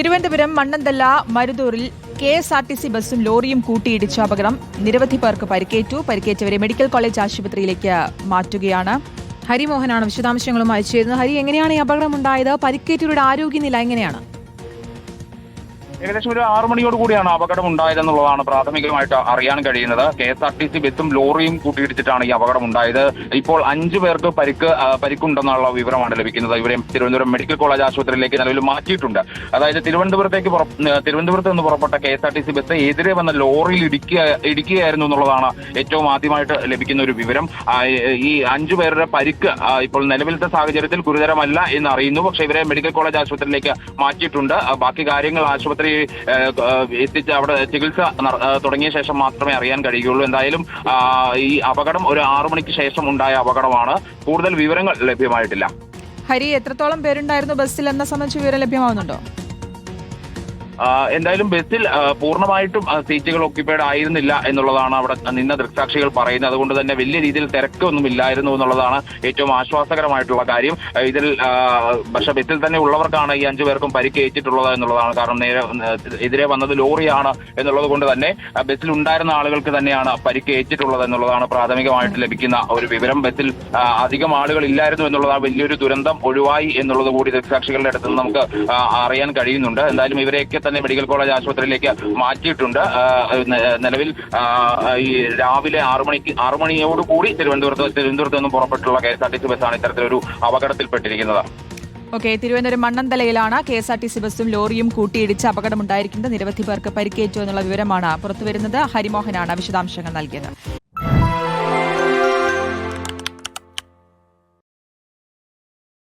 Thiruvananthapuram Mannanthala മരുതൂറിൽ K S R T C ബസ്സും ലോറിയും കൂട്ടിയിടിച്ച അപകടം. നിരവധി പേർക്ക് പരിക്കേറ്റു. പരിക്കേറ്റവരെ മെഡിക്കൽ കോളേജ് ആശുപത്രിയിലേക്ക് മാറ്റുകയാണ്. ഹരിമോഹനാണ് വിശദാംശങ്ങളുമായി ചേരുന്നത്. ഹരി എങ്ങനെയാണ് ഈ അപകടം ഉണ്ടായത്? പരിക്കേറ്റവരുടെ ആരോഗ്യനില എങ്ങനെയാണ്? ഏകദേശം ഒരു ആറു മണിയോട് കൂടിയാണ് അപകടം ഉണ്ടായതെന്നുള്ളതാണ് പ്രാഥമികമായിട്ട് അറിയാൻ കഴിയുന്നത്. K S R T C ബസ്സും ലോറിയും കൂട്ടിയിടിച്ചിട്ടാണ് ഈ അപകടം ഉണ്ടായത്. ഇപ്പോൾ അഞ്ചു പേർക്ക് പരിക്ക് പരിക്കുണ്ടെന്നുള്ള വിവരമാണ് ലഭിക്കുന്നത്. ഇവരെ തിരുവനന്തപുരം മെഡിക്കൽ കോളേജ് ആശുപത്രിയിലേക്ക് നിലവിൽ മാറ്റിയിട്ടുണ്ട്. അതായത് തിരുവനന്തപുരത്തേക്ക് തിരുവനന്തപുരത്ത് നിന്ന് പുറപ്പെട്ട K S R T C bus എതിരെ വന്ന ലോറിയിൽ ഇടിക്കുക ഇടിക്കുകയായിരുന്നു എന്നുള്ളതാണ് ഏറ്റവും ആദ്യമായിട്ട് ലഭിക്കുന്ന ഒരു വിവരം. ഈ അഞ്ചു പേരുടെ പരിക്ക് ഇപ്പോൾ നിലവിലത്തെ സാഹചര്യത്തിൽ ഗുരുതരമല്ല എന്ന് അറിയുന്നു. പക്ഷേ ഇവരെ മെഡിക്കൽ കോളേജ് ആശുപത്രിയിലേക്ക് മാറ്റിയിട്ടുണ്ട്. ബാക്കി കാര്യങ്ങൾ ആശുപത്രി ഏ, എത്തിച്ച് അവിടെ ചികിത്സ തുടങ്ങിയ ശേഷം മാത്രമേ അറിയാൻ കഴിയുള്ളൂ എന്തായാലും ഈ അപകടം ഒരു ആറു മണിക്ക് ശേഷം ഉണ്ടായ അപകടമാണ്. കൂടുതൽ വിവരങ്ങൾ ലഭ്യമായിട്ടില്ല. ഹരി എത്രത്തോളം പേരുണ്ടായിരുന്നു ബസ്സിൽ? എന്ന സംബന്ധിച്ച് വിവരം ലഭ്യമാവുന്നുണ്ടോ? എന്തായാലും ബസ്സിൽ പൂർണമായിട്ടും സീറ്റുകൾ ഓക്യുപ്പൈഡ് ആയിരുന്നില്ല എന്നുള്ളതാണ് അവിടെ നിന്ന ദൃക്സാക്ഷികൾ പറയുന്നത്. അതുകൊണ്ട് തന്നെ വലിയ രീതിയിൽ തിരക്കൊന്നും ഇല്ലായിരുന്നു എന്നുള്ളതാണ് ഏറ്റവും ആശ്വാസകരമായിട്ടുള്ള കാര്യം. ഇതിൽ പക്ഷേ ബസ്സിൽ തന്നെ ഉള്ളവർക്കാണ് ഈ അഞ്ചു പേർക്കും പരിക്കേറ്റിട്ടുള്ളത് എന്നുള്ളതാണ്. കാരണം നേരെ എതിരെ വന്നത് ലോറിയാണ് എന്നുള്ളത് കൊണ്ട് തന്നെ ബസ്സിൽ ഉണ്ടായിരുന്ന ആളുകൾക്ക് തന്നെയാണ് പരിക്കേറ്റിട്ടുള്ളത് എന്നുള്ളതാണ് പ്രാഥമികമായിട്ട് ലഭിക്കുന്ന ഒരു വിവരം. ബസ്സിൽ അധികം ആളുകൾ ഇല്ലായിരുന്നു എന്നുള്ളതാണ് വലിയൊരു ദുരന്തം ഒഴിവായി എന്നുള്ളത് കൂടി ദൃക്സാക്ഷികളുടെ അടുത്ത് നമുക്ക് അറിയാൻ കഴിയുന്നുണ്ട്. എന്തായാലും ഇവരെയൊക്കെ തന്നെ മെഡിക്കൽ കോളേജ് ആശുപത്രിയിലേക്ക് മാറ്റിയിട്ടുണ്ട്. നിലവിൽ ഈ രാവിലെ ആറു മണിക്ക് ആറു മണിയോട് കൂടി തിരുവനന്തപുരത്ത് തിരുവനന്തപുരത്ത് നിന്നും പുറപ്പെട്ടുള്ള K S R T C ബസ്സാണ് ഇത്തരത്തിലൊരു അപകടത്തിൽപ്പെട്ടിരിക്കുന്നത്. Okay Thiruvananthapuram മണ്ണന്തലയിലാണ് K S R T C ബസ്സും ലോറിയും കൂട്ടിയിടിച്ച് അപകടമുണ്ടായിരിക്കുന്നത്. നിരവധി പേർക്ക് പരിക്കേറ്റു എന്നുള്ള വിവരമാണ് പുറത്തുവരുന്നത്. ഹരിമോഹനാണ് വിശദാംശങ്ങൾ നൽകിയത്.